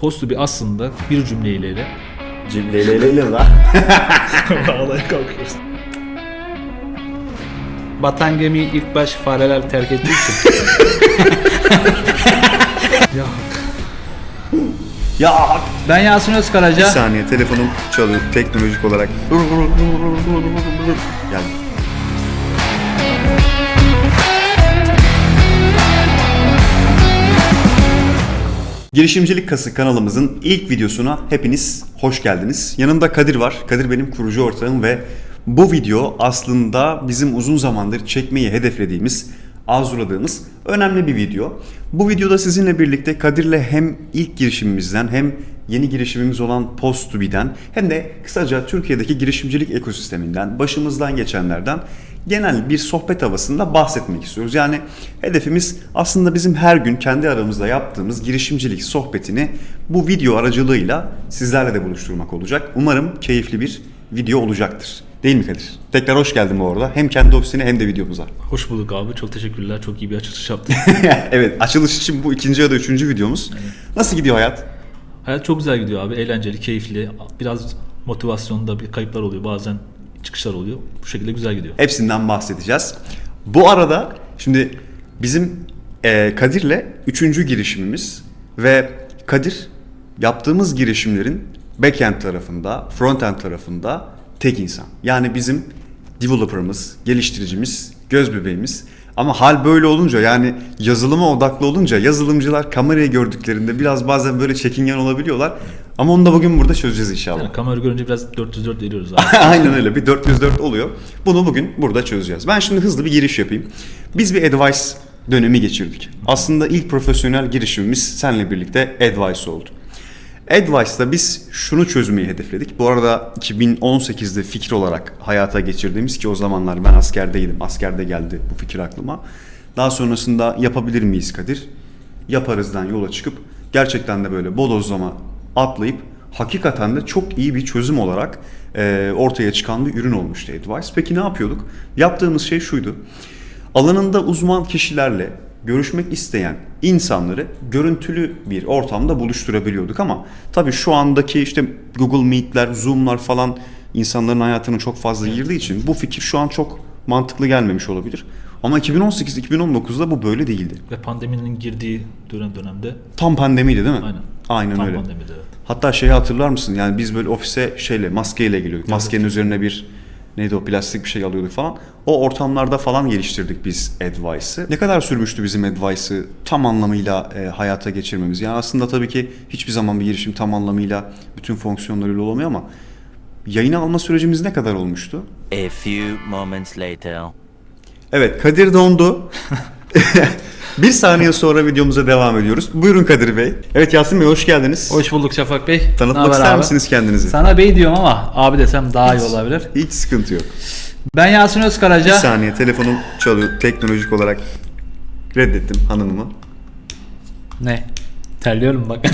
Postu bir aslında bir cümleyle Cimlelelele la. alaya kalkıyoruz. Batan gemiyi ilk baş fareler terk ettiği için. ya Ya ben Yasin Bir Özkaraca. saniye telefonum çalıyor teknolojik olarak. Geldi. Girişimcilik Kası kanalımızın ilk videosuna hepiniz hoş geldiniz. Yanımda Kadir var. Kadir benim kurucu ortağım ve bu video aslında bizim uzun zamandır çekmeyi hedeflediğimiz, arzuladığımız önemli bir video. Bu videoda sizinle birlikte Kadir'le hem ilk girişimimizden hem yeni girişimimiz olan Post2B'den hem de kısaca Türkiye'deki girişimcilik ekosisteminden, başımızdan geçenlerden genel bir sohbet havasında bahsetmek istiyoruz. Yani hedefimiz aslında bizim her gün kendi aramızda yaptığımız girişimcilik sohbetini bu video aracılığıyla sizlerle de buluşturmak olacak. Umarım keyifli bir video olacaktır. Değil mi Kadir? Tekrar hoş geldin bu arada. Hem kendi ofisine hem de videomuza. Hoş bulduk abi. Çok teşekkürler. Çok iyi bir açılış yaptın. evet açılış için bu ikinci ya da üçüncü videomuz. Nasıl gidiyor hayat? Hayat çok güzel gidiyor abi. Eğlenceli, keyifli. Biraz motivasyonda bir kayıplar oluyor. Bazen çıkışlar oluyor. Bu şekilde güzel gidiyor. Hepsinden bahsedeceğiz. Bu arada şimdi bizim e, Kadir'le üçüncü girişimimiz ve Kadir yaptığımız girişimlerin backend tarafında, frontend tarafında tek insan. Yani bizim developer'ımız, geliştiricimiz, göz bebeğimiz. Ama hal böyle olunca yani yazılıma odaklı olunca yazılımcılar kamerayı gördüklerinde biraz bazen böyle çekingen olabiliyorlar. Ama onu da bugün burada çözeceğiz inşallah. Yani kamera görünce biraz 404 veriyoruz abi. Aynen öyle bir 404 oluyor. Bunu bugün burada çözeceğiz. Ben şimdi hızlı bir giriş yapayım. Biz bir advice dönemi geçirdik. Aslında ilk profesyonel girişimimiz seninle birlikte advice oldu. Advice'da biz şunu çözmeyi hedefledik. Bu arada 2018'de fikir olarak hayata geçirdiğimiz ki o zamanlar ben askerdeydim. Askerde geldi bu fikir aklıma. Daha sonrasında yapabilir miyiz Kadir? Yaparızdan yola çıkıp gerçekten de böyle bodozlama atlayıp hakikaten de çok iyi bir çözüm olarak e, ortaya çıkan bir ürün olmuştu Advice. Peki ne yapıyorduk? Yaptığımız şey şuydu. Alanında uzman kişilerle görüşmek isteyen insanları görüntülü bir ortamda buluşturabiliyorduk ama tabii şu andaki işte Google Meet'ler, Zoom'lar falan insanların hayatına çok fazla girdiği için bu fikir şu an çok mantıklı gelmemiş olabilir. Ama 2018-2019'da bu böyle değildi. Ve pandeminin girdiği dönem dönemde Tam pandemiydi değil mi? aynen. Aynen Tam öyle. pandemide evet. Hatta şeyi hatırlar mısın? Yani biz böyle ofise şeyle maskeyle geliyorduk. Maskenin üzerine bir neydi o plastik bir şey alıyorduk falan. O ortamlarda falan geliştirdik biz Advice'ı. Ne kadar sürmüştü bizim Advice'ı tam anlamıyla e, hayata geçirmemiz? Yani aslında tabii ki hiçbir zaman bir girişim tam anlamıyla bütün fonksiyonlarıyla olamıyor ama yayına alma sürecimiz ne kadar olmuştu? A few moments later. Evet Kadir dondu. bir saniye sonra videomuza devam ediyoruz. Buyurun Kadir Bey. Evet Yasin Bey hoş geldiniz. Hoş bulduk Şafak Bey. Tanıtmak Ne haber ister abi? misiniz kendinizi? Sana bey diyorum ama abi desem daha iyi olabilir. Hiç sıkıntı yok. Ben Yasin Bir Özkaraca. saniye telefonum çalıyor teknolojik olarak reddettim hanımımı. Ne? Terliyorum bak.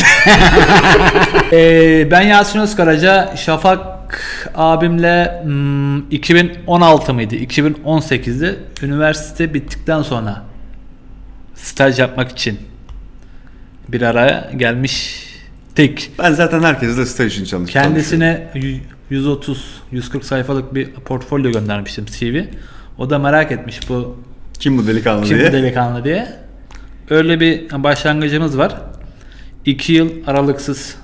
Ee, ben Yasin Özkaraca. Şafak abimle hmm, 2016 mıydı? 2018'de üniversite bittikten sonra staj yapmak için bir araya gelmiştik. Ben zaten herkesle staj için çalıştım. Kendisine y- 130-140 sayfalık bir portfolyo göndermiştim CV. O da merak etmiş bu Kim bu delikanlı kim diye. bu delikanlı diye. Öyle bir başlangıcımız var. 2 yıl aralıksız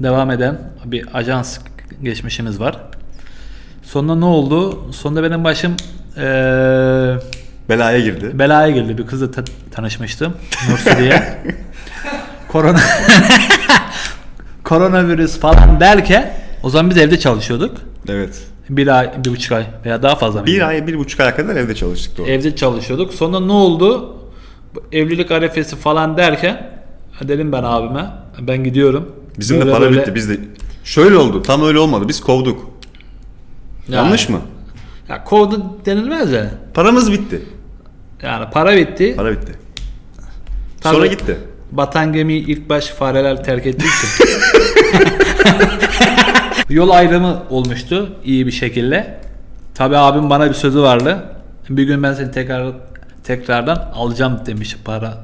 devam eden bir ajans geçmişimiz var. Sonra ne oldu? Sonunda benim başım eee, Belaya girdi. belaya girdi. Bir kızla ta- tanışmıştım. Nursu diye. Korona koronavirüs falan derken o zaman biz evde çalışıyorduk. Evet. Bir ay, bir buçuk ay veya daha fazla. mıydı? Bir ay, bir buçuk aya kadar evde çalıştık doğru. Evde çalışıyorduk. Sonra ne oldu? Bu evlilik arefesi falan derken dedim ben abime ben gidiyorum. Bizim de Böyle para böyle- bitti. Biz de şöyle oldu. Tam öyle olmadı. Biz kovduk. Yani- Yanlış mı? Ya kovdu denilmez de. Paramız bitti. Yani para bitti. Para bitti. Tabii Sonra gitti. Batan gemiyi ilk baş fareler terk ettiği için. Yol ayrımı olmuştu iyi bir şekilde. Tabi abim bana bir sözü vardı. Bir gün ben seni tekrar tekrardan alacağım demiş para.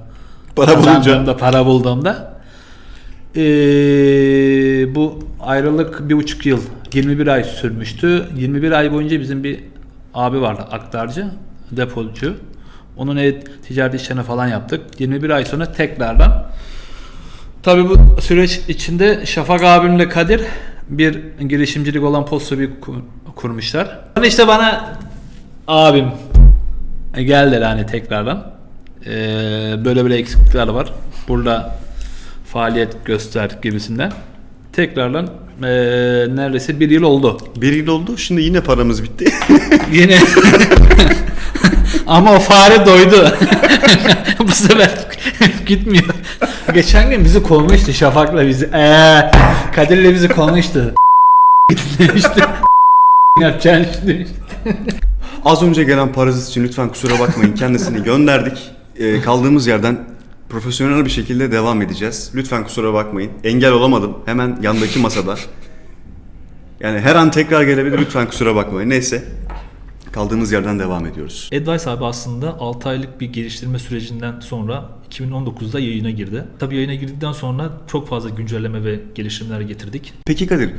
Para bulunca. Para bulduğumda. Ee, bu ayrılık bir buçuk yıl, 21 ay sürmüştü. 21 ay boyunca bizim bir abi vardı aktarcı, depocu. Onun ev ticaret işlerini falan yaptık. 21 ay sonra tekrardan Tabii bu süreç içinde Şafak abimle Kadir bir girişimcilik olan posta bir kur- kurmuşlar. Sonra işte bana abim e, geldiler hani tekrardan. Ee, böyle böyle eksiklikler var. Burada faaliyet göster gibisinden. Tekrardan ee, neredeyse bir yıl oldu. Bir yıl oldu. Şimdi yine paramız bitti. Yine ama o fare doydu. Bu sefer gitmiyor. Geçen gün bizi kovmuştu Şafak'la bizi. Ee, Kadir'le bizi kovmuştu. demişti. Yapacağın iş demişti. Az önce gelen parazit için lütfen kusura bakmayın. Kendisini gönderdik. Ee, kaldığımız yerden profesyonel bir şekilde devam edeceğiz. Lütfen kusura bakmayın. Engel olamadım. Hemen yandaki masada. Yani her an tekrar gelebilir. Lütfen kusura bakmayın. Neyse. Kaldığımız yerden devam ediyoruz. Advice abi aslında 6 aylık bir geliştirme sürecinden sonra 2019'da yayına girdi. Tabii yayına girdikten sonra çok fazla güncelleme ve gelişimler getirdik. Peki Kadir,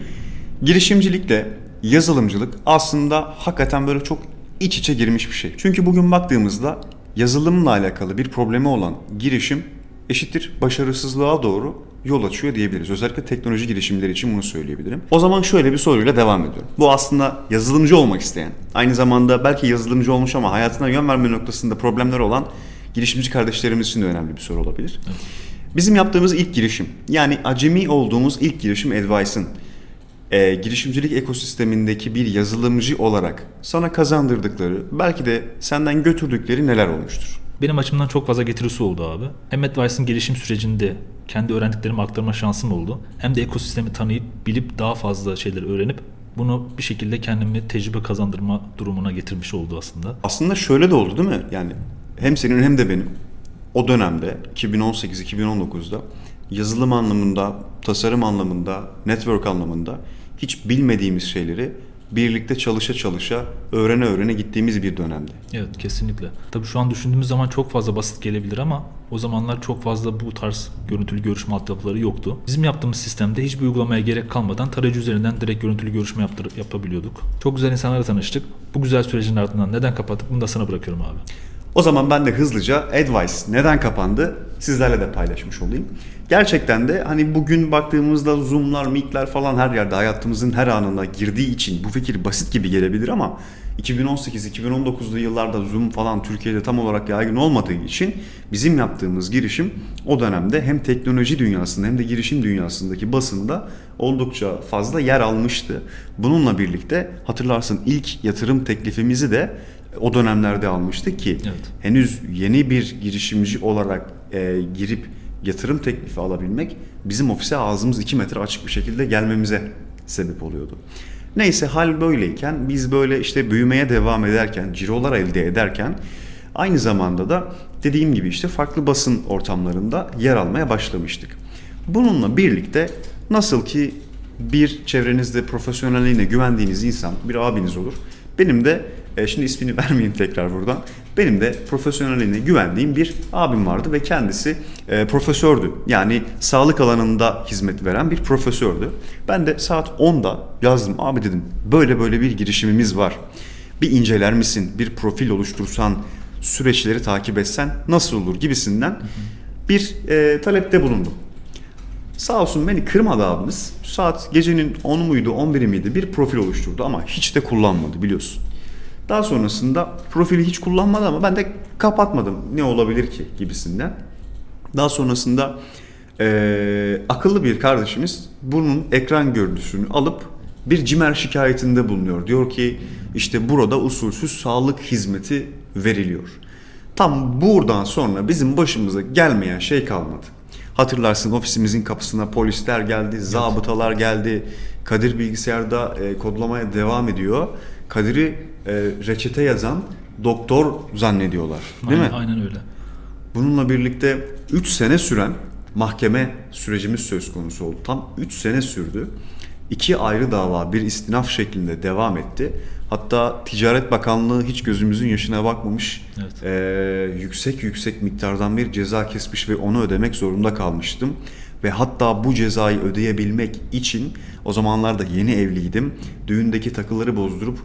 girişimcilikle yazılımcılık aslında hakikaten böyle çok iç içe girmiş bir şey. Çünkü bugün baktığımızda yazılımla alakalı bir problemi olan girişim eşittir başarısızlığa doğru yol açıyor diyebiliriz. Özellikle teknoloji girişimleri için bunu söyleyebilirim. O zaman şöyle bir soruyla devam ediyorum. Bu aslında yazılımcı olmak isteyen, aynı zamanda belki yazılımcı olmuş ama hayatına yön verme noktasında problemler olan girişimci kardeşlerimiz için de önemli bir soru olabilir. Bizim yaptığımız ilk girişim, yani acemi olduğumuz ilk girişim Advice'ın e, girişimcilik ekosistemindeki bir yazılımcı olarak sana kazandırdıkları, belki de senden götürdükleri neler olmuştur? Benim açımdan çok fazla getirisi oldu abi. Hem Advice'ın gelişim sürecinde kendi öğrendiklerimi aktarma şansım oldu. Hem de ekosistemi tanıyıp bilip daha fazla şeyleri öğrenip bunu bir şekilde kendimi tecrübe kazandırma durumuna getirmiş oldu aslında. Aslında şöyle de oldu değil mi? Yani hem senin hem de benim o dönemde 2018-2019'da yazılım anlamında, tasarım anlamında, network anlamında hiç bilmediğimiz şeyleri birlikte çalışa çalışa, öğrene öğrene gittiğimiz bir dönemdi. Evet kesinlikle. Tabii şu an düşündüğümüz zaman çok fazla basit gelebilir ama o zamanlar çok fazla bu tarz görüntülü görüşme altyapıları yoktu. Bizim yaptığımız sistemde hiçbir uygulamaya gerek kalmadan tarayıcı üzerinden direkt görüntülü görüşme yaptır- yapabiliyorduk. Çok güzel insanlarla tanıştık. Bu güzel sürecin ardından neden kapattık bunu da sana bırakıyorum abi. O zaman ben de hızlıca Advice neden kapandı sizlerle de paylaşmış olayım. Gerçekten de hani bugün baktığımızda Zoom'lar, Meet'ler falan her yerde hayatımızın her anına girdiği için bu fikir basit gibi gelebilir ama 2018-2019'lu yıllarda Zoom falan Türkiye'de tam olarak yaygın olmadığı için bizim yaptığımız girişim o dönemde hem teknoloji dünyasında hem de girişim dünyasındaki basında oldukça fazla yer almıştı. Bununla birlikte hatırlarsın ilk yatırım teklifimizi de o dönemlerde almıştık ki Evet. henüz yeni bir girişimci olarak e, girip yatırım teklifi alabilmek bizim ofise ağzımız 2 metre açık bir şekilde gelmemize sebep oluyordu. Neyse hal böyleyken biz böyle işte büyümeye devam ederken, cirolar elde ederken aynı zamanda da dediğim gibi işte farklı basın ortamlarında yer almaya başlamıştık. Bununla birlikte nasıl ki bir çevrenizde profesyonelliğine güvendiğiniz insan bir abiniz olur. Benim de e, şimdi ismini vermeyeyim tekrar buradan. Benim de profesyonelliğine güvendiğim bir abim vardı ve kendisi e, profesördü. Yani sağlık alanında hizmet veren bir profesördü. Ben de saat 10'da yazdım. Abi dedim böyle böyle bir girişimimiz var. Bir inceler misin? Bir profil oluştursan, süreçleri takip etsen nasıl olur gibisinden bir e, talepte bulundum. Sağ olsun beni kırmadı abimiz. Saat gecenin 10'u muydu 11'i miydi bir profil oluşturdu ama hiç de kullanmadı biliyorsun. Daha sonrasında profili hiç kullanmadı ama ben de kapatmadım ne olabilir ki gibisinden. Daha sonrasında eee, akıllı bir kardeşimiz bunun ekran görüntüsünü alıp bir cimer şikayetinde bulunuyor. Diyor ki işte burada usulsüz sağlık hizmeti veriliyor. Tam buradan sonra bizim başımıza gelmeyen şey kalmadı. Hatırlarsın ofisimizin kapısına polisler geldi, zabıtalar geldi. Kadir bilgisayarda e, kodlamaya devam ediyor. Kadir'i e, reçete yazan doktor zannediyorlar. Değil aynen, mi? Aynen öyle. Bununla birlikte 3 sene süren mahkeme sürecimiz söz konusu oldu. Tam 3 sene sürdü. İki ayrı dava bir istinaf şeklinde devam etti. Hatta Ticaret Bakanlığı hiç gözümüzün yaşına bakmamış. Evet. Ee, yüksek yüksek miktardan bir ceza kesmiş ve onu ödemek zorunda kalmıştım. Ve hatta bu cezayı ödeyebilmek için o zamanlarda yeni evliydim. Düğündeki takıları bozdurup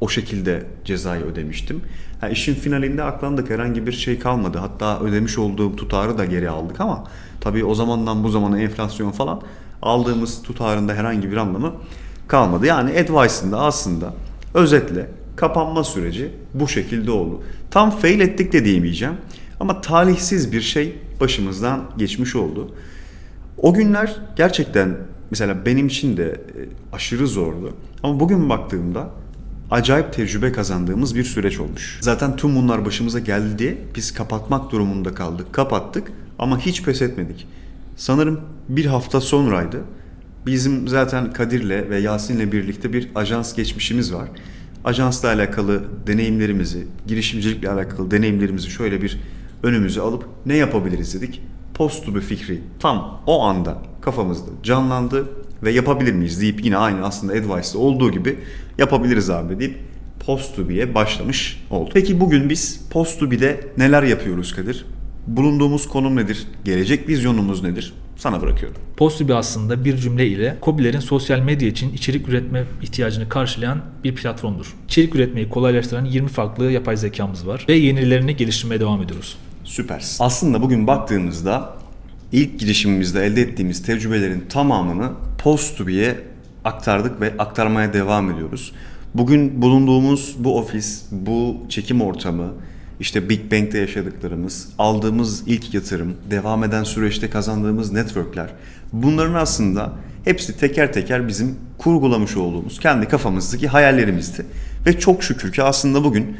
o şekilde cezayı ödemiştim. Ha, işin finalinde aklandık herhangi bir şey kalmadı. Hatta ödemiş olduğum tutarı da geri aldık ama tabii o zamandan bu zamana enflasyon falan aldığımız tutarında herhangi bir anlamı kalmadı. Yani Advice'ın da aslında özetle kapanma süreci bu şekilde oldu. Tam fail ettik de diyemeyeceğim ama talihsiz bir şey başımızdan geçmiş oldu. O günler gerçekten mesela benim için de e, aşırı zordu. Ama bugün baktığımda acayip tecrübe kazandığımız bir süreç olmuş. Zaten tüm bunlar başımıza geldi biz kapatmak durumunda kaldık. Kapattık ama hiç pes etmedik. Sanırım bir hafta sonraydı. Bizim zaten Kadir'le ve Yasin'le birlikte bir ajans geçmişimiz var. Ajansla alakalı deneyimlerimizi, girişimcilikle alakalı deneyimlerimizi şöyle bir önümüze alıp ne yapabiliriz dedik. Postu bir fikri tam o anda kafamızda canlandı ve yapabilir miyiz deyip yine aynı aslında Advice'da olduğu gibi yapabiliriz abi deyip Postubi'ye başlamış olduk. Peki bugün biz Postubi'de neler yapıyoruz Kadir? Bulunduğumuz konum nedir? Gelecek vizyonumuz nedir? Sana bırakıyorum. Postubi aslında bir cümle ile Kobilerin sosyal medya için içerik üretme ihtiyacını karşılayan bir platformdur. İçerik üretmeyi kolaylaştıran 20 farklı yapay zekamız var ve yenilerini geliştirmeye devam ediyoruz. Süpersin. Aslında bugün baktığımızda ilk girişimimizde elde ettiğimiz tecrübelerin tamamını Postubi'ye aktardık ve aktarmaya devam ediyoruz. Bugün bulunduğumuz bu ofis, bu çekim ortamı, işte Big Bang'de yaşadıklarımız, aldığımız ilk yatırım, devam eden süreçte kazandığımız networkler, bunların aslında hepsi teker teker bizim kurgulamış olduğumuz kendi kafamızdaki hayallerimizdi. Ve çok şükür ki aslında bugün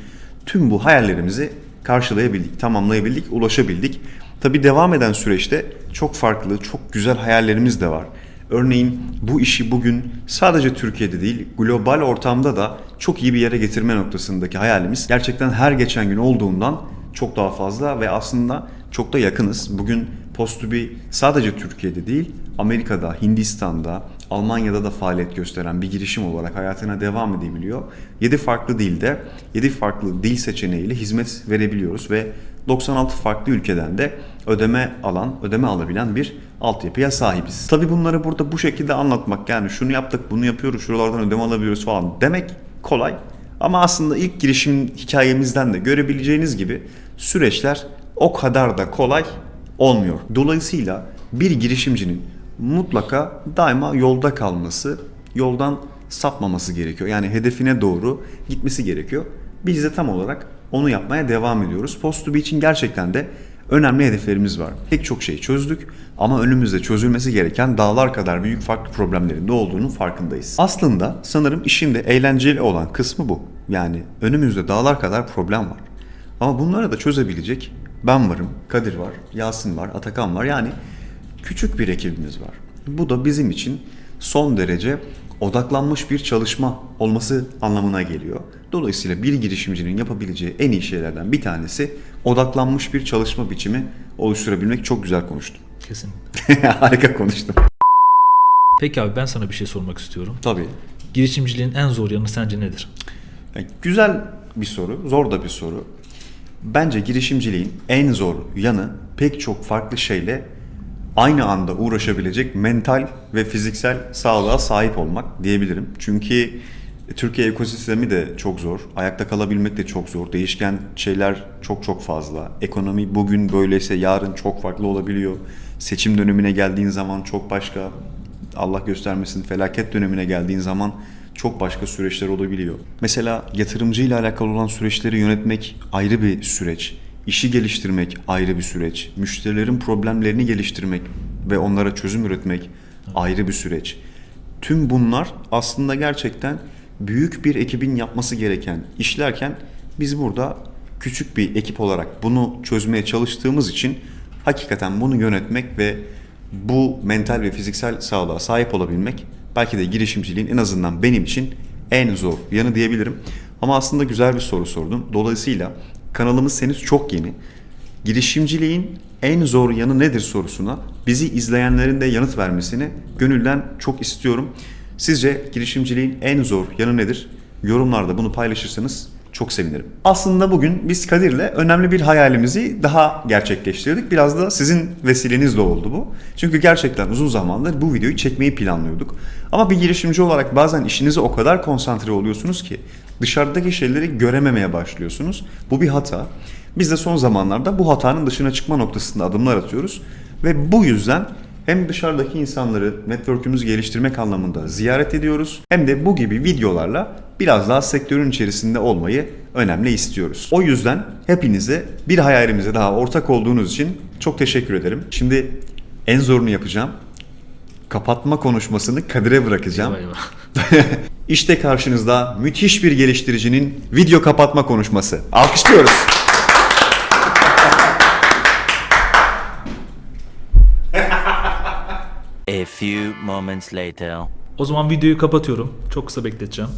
tüm bu hayallerimizi karşılayabildik, tamamlayabildik, ulaşabildik. Tabii devam eden süreçte çok farklı, çok güzel hayallerimiz de var. Örneğin bu işi bugün sadece Türkiye'de değil, global ortamda da çok iyi bir yere getirme noktasındaki hayalimiz gerçekten her geçen gün olduğundan çok daha fazla ve aslında çok da yakınız. Bugün Postubi sadece Türkiye'de değil, Amerika'da, Hindistan'da, Almanya'da da faaliyet gösteren bir girişim olarak hayatına devam edebiliyor. 7 farklı dilde, 7 farklı dil seçeneğiyle hizmet verebiliyoruz ve 96 farklı ülkeden de ödeme alan, ödeme alabilen bir altyapıya sahibiz. Tabii bunları burada bu şekilde anlatmak yani şunu yaptık, bunu yapıyoruz, şuralardan ödeme alabiliyoruz falan demek kolay. Ama aslında ilk girişim hikayemizden de görebileceğiniz gibi süreçler o kadar da kolay olmuyor. Dolayısıyla bir girişimcinin mutlaka daima yolda kalması, yoldan sapmaması gerekiyor. Yani hedefine doğru gitmesi gerekiyor. Biz de tam olarak onu yapmaya devam ediyoruz. Post2B için gerçekten de önemli hedeflerimiz var. Pek çok şeyi çözdük ama önümüzde çözülmesi gereken dağlar kadar büyük farklı problemlerin de olduğunun farkındayız. Aslında sanırım işin de eğlenceli olan kısmı bu. Yani önümüzde dağlar kadar problem var. Ama bunları da çözebilecek ben varım, Kadir var, Yasin var, Atakan var. Yani küçük bir ekibimiz var. Bu da bizim için son derece odaklanmış bir çalışma olması anlamına geliyor. Dolayısıyla bir girişimcinin yapabileceği en iyi şeylerden bir tanesi odaklanmış bir çalışma biçimi oluşturabilmek. Çok güzel konuştum. Kesinlikle. Harika konuştum. Peki abi ben sana bir şey sormak istiyorum. Tabii. Girişimciliğin en zor yanı sence nedir? Yani güzel bir soru, zor da bir soru. Bence girişimciliğin en zor yanı pek çok farklı şeyle aynı anda uğraşabilecek mental ve fiziksel sağlığa sahip olmak diyebilirim. Çünkü Türkiye ekosistemi de çok zor. Ayakta kalabilmek de çok zor. Değişken şeyler çok çok fazla. Ekonomi bugün böyleyse yarın çok farklı olabiliyor. Seçim dönemine geldiğin zaman çok başka. Allah göstermesin felaket dönemine geldiğin zaman çok başka süreçler olabiliyor. Mesela yatırımcı ile alakalı olan süreçleri yönetmek ayrı bir süreç. İşi geliştirmek ayrı bir süreç. Müşterilerin problemlerini geliştirmek ve onlara çözüm üretmek ayrı bir süreç. Tüm bunlar aslında gerçekten büyük bir ekibin yapması gereken işlerken biz burada küçük bir ekip olarak bunu çözmeye çalıştığımız için hakikaten bunu yönetmek ve bu mental ve fiziksel sağlığa sahip olabilmek belki de girişimciliğin en azından benim için en zor yanı diyebilirim. Ama aslında güzel bir soru sordun. Dolayısıyla kanalımız henüz çok yeni. Girişimciliğin en zor yanı nedir sorusuna bizi izleyenlerin de yanıt vermesini gönülden çok istiyorum. Sizce girişimciliğin en zor yanı nedir? Yorumlarda bunu paylaşırsanız çok sevinirim. Aslında bugün biz Kadir'le önemli bir hayalimizi daha gerçekleştirdik. Biraz da sizin vesilenizle oldu bu. Çünkü gerçekten uzun zamandır bu videoyu çekmeyi planlıyorduk. Ama bir girişimci olarak bazen işinize o kadar konsantre oluyorsunuz ki dışarıdaki şeyleri görememeye başlıyorsunuz. Bu bir hata. Biz de son zamanlarda bu hatanın dışına çıkma noktasında adımlar atıyoruz. Ve bu yüzden hem dışarıdaki insanları network'ümüzü geliştirmek anlamında ziyaret ediyoruz hem de bu gibi videolarla biraz daha sektörün içerisinde olmayı önemli istiyoruz. O yüzden hepinize bir hayalimize daha ortak olduğunuz için çok teşekkür ederim. Şimdi en zorunu yapacağım. Kapatma konuşmasını Kadir'e bırakacağım. Vay vay. İşte karşınızda müthiş bir geliştiricinin video kapatma konuşması. Alkışlıyoruz. A few moments later. O zaman videoyu kapatıyorum. Çok kısa bekleteceğim.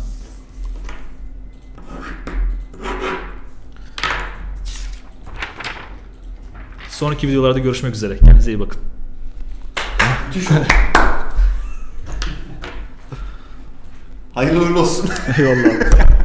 Sonraki videolarda görüşmek üzere. Kendinize iyi bakın. Hayırlı uğurlu olsun. Eyvallah.